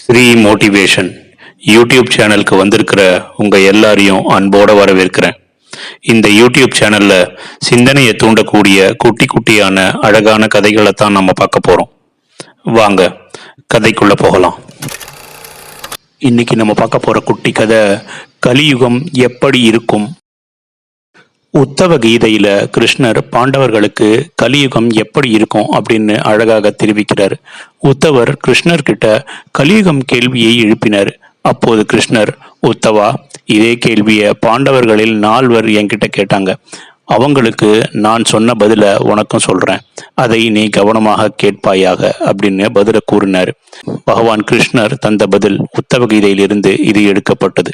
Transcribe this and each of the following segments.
Sri motivation YouTube சேனலுக்கு வந்திருக்கிற உங்க எல்லாரையும் அன்போட வரவேற்கிறேன். இந்த யூடியூப் சேனல்ல சிந்தனையை தூண்டக்கூடிய குட்டி குட்டியான அழகான கதைகளை தான் நம்ம பார்க்க போறோம். வாங்க கதைக்குள்ள போகலாம். இன்னைக்கு நம்ம பார்க்க போற குட்டி கதை கலியுகம் எப்படி இருக்கும்? உத்தவ கீதையில கிருஷ்ணர் பாண்டவர்களுக்கு கலியுகம் எப்படி இருக்கும் அப்படின்னு அழகாக தெரிவிக்கிறார். உத்தவர் கிருஷ்ணர்கிட்ட கலியுகம் கேள்வியை எழுப்பினார். அப்போது கிருஷ்ணர் உத்தவா இதே கேள்வியை பாண்டவர்களில் நால்வர் என்கிட்ட கேட்டாங்க. அவங்களுக்கு நான் சொன்ன பதில உனக்கும் சொல்றேன். அதை நீ கவனமாக கேட்பாயாக அப்படின்னு பதில கூறினார். பகவான் கிருஷ்ணர் தந்த பதில் உத்தவ கீதையிலிருந்து இது எடுக்கப்பட்டது.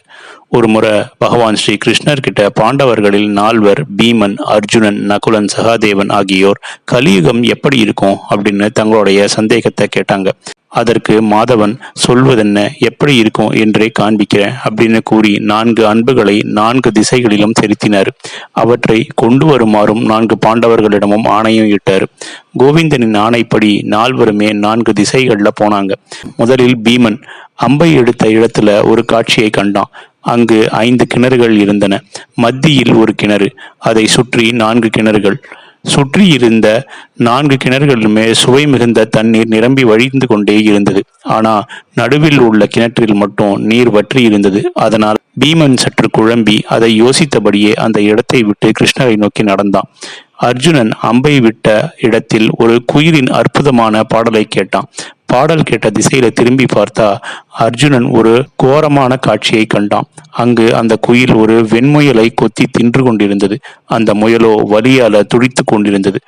ஒரு முறை பகவான் ஸ்ரீ கிருஷ்ணர்கிட்ட பாண்டவர்களில் நால்வர் பீமன் அர்ஜுனன் நகுலன் சகாதேவன் ஆகியோர் கலியுகம் எப்படி இருக்கும்? அப்படின்னு தங்களுடைய சந்தேகத்தை கேட்டாங்க. அதற்கு மாதவன் சொல்வதென்ன? எப்படி இருக்கும்? என்றே காண்பிக்கிறேன் அப்படின்னு கூறி நான்கு அன்புகளை நான்கு திசைகளிலும் செலுத்தினார். அவற்றை கொண்டு வருமாறும் நான்கு பாண்டவர்களிடமும் ஆணையம் இட்டார். கோவிந்தனின் ஆணைப்படி நால்வருமே நான்கு திசைகளில் போனாங்க. முதலில் பீமன் அம்பை எடுத்த இடத்துல ஒரு காட்சியை கண்டான். அங்கு ஐந்து கிணறுகள் இருந்தன. மத்தியில் ஒரு கிணறு அதை சுற்றி நான்கு கிணறுகள். சுற்றி இருந்த நான்கு கிணறுகளுமே சுவை மிகுந்த தண்ணீர் நிரம்பி வழிந்து கொண்டே இருந்தது. ஆனா நடுவில் உள்ள கிணற்றில் மட்டும் நீர் வற்றி இருந்தது. அதனால் பீமன் சற்று குழம்பி அதை யோசித்தபடியே அந்த இடத்தை விட்டு கிருஷ்ணரை நோக்கி நடந்தான். அர்ஜுனன் அம்பை விட்ட இடத்தில் ஒரு குயிலின் அற்புதமான பாடலை கேட்டான். பாடல் கேட்ட திசையில திரும்பி பார்த்தா அர்ஜுனன் ஒரு கோரமான காட்சியை கண்டான். அங்கு அந்த குயில் ஒரு வெண்முயலை கொத்தி தின்று கொண்டிருந்தது. அந்த முயலோ வலியால துடித்து கொண்டிருந்தது.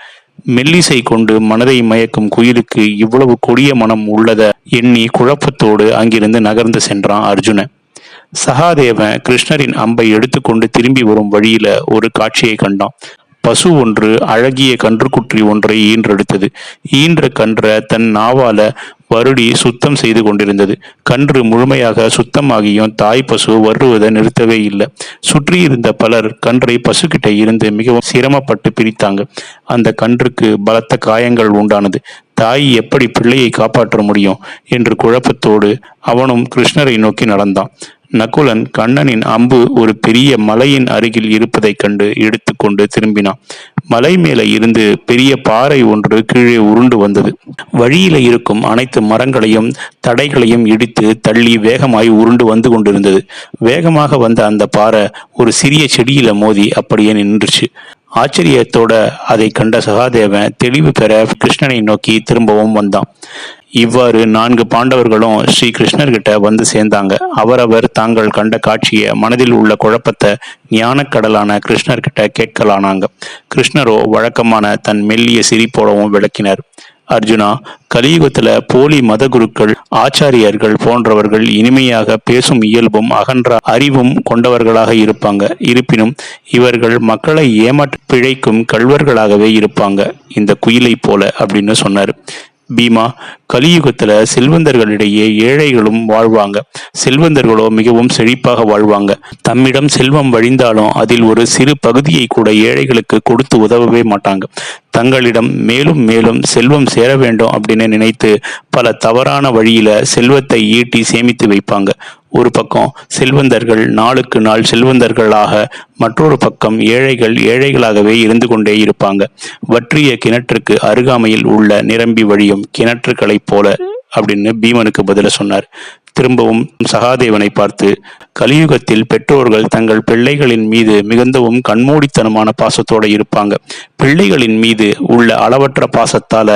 மெல்லிசை கொண்டு மனதை மயக்கும் குயிலுக்கு இவ்வளவு கொடிய மனம் உள்ளத எண்ணி குழப்பத்தோடு அங்கிருந்து நகர்ந்து சென்றான் அர்ஜுனன். சகாதேவன் கிருஷ்ணரின் அம்பை எடுத்துக்கொண்டு திரும்பி வரும் வழியில ஒரு காட்சியை கண்டான். பசு ஒன்று அழகிய கன்றுக்குற்றி ஒன்றை ஈன்றெடுத்தது. ஈன்ற கன்ற தன் நாவால வருடி சுத்தம் செய்து கொண்டிருந்தது. கன்று முழுமையாக சுத்தமாகியும் தாய் பசு வருவதை நிறுத்தவே இல்லை. சுற்றி இருந்த பலர் கன்றை பசுக்கிட்ட இருந்து மிகவும் சிரமப்பட்டு பிரித்தாங்க. அந்த கன்றுக்கு பலத்த காயங்கள் உண்டானது. தாய் எப்படி பிள்ளையை காப்பாற்ற முடியும்? என்று குழப்பத்தோடு அவனும் கிருஷ்ணரை நோக்கி நடந்தான். நகுலன் கண்ணனின் அம்பு ஒரு பெரிய மலையின் அருகில் இருப்பதைக் கண்டு எடுத்துக்கொண்டு திரும்பினான். மலை மேலே இருந்து பெரிய பாறை ஒன்று கீழே உருண்டு வந்தது. வழியில இருக்கும் அனைத்து மரங்களையும் தடைகளையும் இடித்து தள்ளி வேகமாய் உருண்டு வந்து கொண்டிருந்தது. வேகமாக வந்த அந்த பாறை ஒரு சிறிய செடியில மோதி அப்படியே நின்றுச்சு. ஆச்சரியத்தோட அதை கண்ட சகாதேவன் தெளிவு பெற கிருஷ்ணனை நோக்கி திரும்பவும் வந்தான். இவ்வாறு நான்கு பாண்டவர்களும் ஸ்ரீ கிருஷ்ணர்கிட்ட வந்து சேர்ந்தாங்க. அவரவர் தாங்கள் கண்ட காட்சியை மனதில் உள்ள குழப்பத்தை ஞானக்கடலான கிருஷ்ணர்கிட்ட கேட்கலானாங்க. கிருஷ்ணரோ வழக்கமான தன் மெல்லிய சிரிப்போடவும் விளக்கினார். அர்ஜுனா கலியுகத்துல போலி மத குருக்கள் ஆச்சாரியர்கள் போன்றவர்கள் இனிமையாக பேசும் இயல்பும் அகன்ற அறிவும் கொண்டவர்களாக இருப்பாங்க. இருப்பினும் இவர்கள் மக்களை ஏமாற்ற பிழைக்கும் கல்வர்களாகவே இருப்பாங்க. இந்த குயிலை போல அப்படின்னு சொன்னார். பீமா கலியுகத்துல செல்வந்தர்களிடையே ஏழைகளும் வாழ்வாங்க. செல்வந்தர்களோ மிகவும் செழிப்பாக வாழ்வாங்க. தம்மிடம் செல்வம் வழிந்தாலும் அதில் ஒரு சிறு பகுதியை கூட ஏழைகளுக்கு கொடுத்து உதவவே மாட்டாங்க. தங்களிடம் மேலும் மேலும் செல்வம் சேர வேண்டும் அப்படின்னு நினைத்து பல தவறான வழியில செல்வத்தை ஈட்டி சேமித்து வைப்பாங்க. ஒரு பக்கம் செல்வந்தர்கள் நாளுக்கு நாள் செல்வந்தர்களாக மற்றொரு பக்கம் ஏழைகள் ஏழைகளாகவே இருந்து கொண்டே இருப்பாங்க. வற்றிய கிணற்றுக்கு அருகாமையில் உள்ள நிரம்பி வழியும் கிணற்றுகளைப் போல அப்படின்னு பீமனுக்கு பதில சொன்னார். திரும்பவும் சகாதேவனை பார்த்து கலியுகத்தில் பெற்றோர்கள் தங்கள் பிள்ளைகளின் மீது மிகுந்தவும் கண்மூடித்தனமான பாசத்தோட இருப்பாங்க. பிள்ளைகளின் மீது உள்ள அளவற்ற பாசத்தால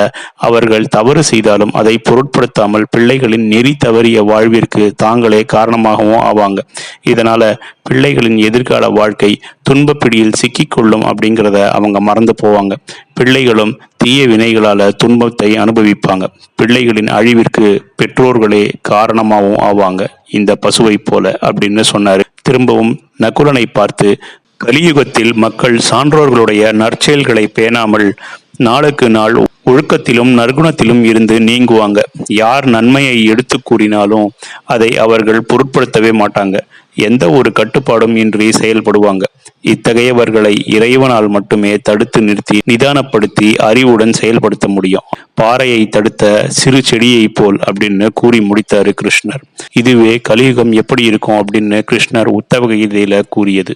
அவர்கள் தவறு செய்தாலும் அதை பொருட்படுத்தாமல் பிள்ளைகளின் நெறி தவறிய வாழ்விற்கு தாங்களே காரணமாகவும் ஆவாங்க. இதனால பிள்ளைகளின் எதிர்கால வாழ்க்கை துன்பப்பிடியில் சிக்கிக்கொள்ளும் அப்படிங்கிறத அவங்க மறந்து போவாங்க. பிள்ளைகளும் தீய வினைகளால் துன்பத்தை அனுபவிப்பாங்க. பிள்ளைகளின் அழிவிற்கு பெற்றோர்களே காரணமாகவும் ஆவாங்க. இந்த பசுவை போல அப்படின்னு சொன்னாரு. திரும்பவும் நகுலனை பார்த்து கலியுகத்தில் மக்கள் சான்றோர்களுடைய நற்செயல்களை பேணாமல் நாளுக்கு நாள் ஒழுக்கத்திலும் நற்குணத்திலும் இருந்து நீங்குவாங்க. யார் நன்மையை எடுத்து கூறினாலும் அதை அவர்கள் பொருட்படுத்தவே மாட்டாங்க. எந்த ஒரு கட்டுப்பாடும் இன்றி செயல்படுவாங்க. இத்தகையவர்களை இறைவனால் மட்டுமே தடுத்து நிறுத்தி நிதானப்படுத்தி அறிவுடன் செயல்படுத்த முடியும். பாறையை தடுத்த சிறு செடியை போல் அப்படின்னு கூறி முடித்தாரு கிருஷ்ணர். இதுவே கலியுகம் எப்படி இருக்கும் அப்படின்னு கிருஷ்ணர் உத்தவ கீதையில கூறியது.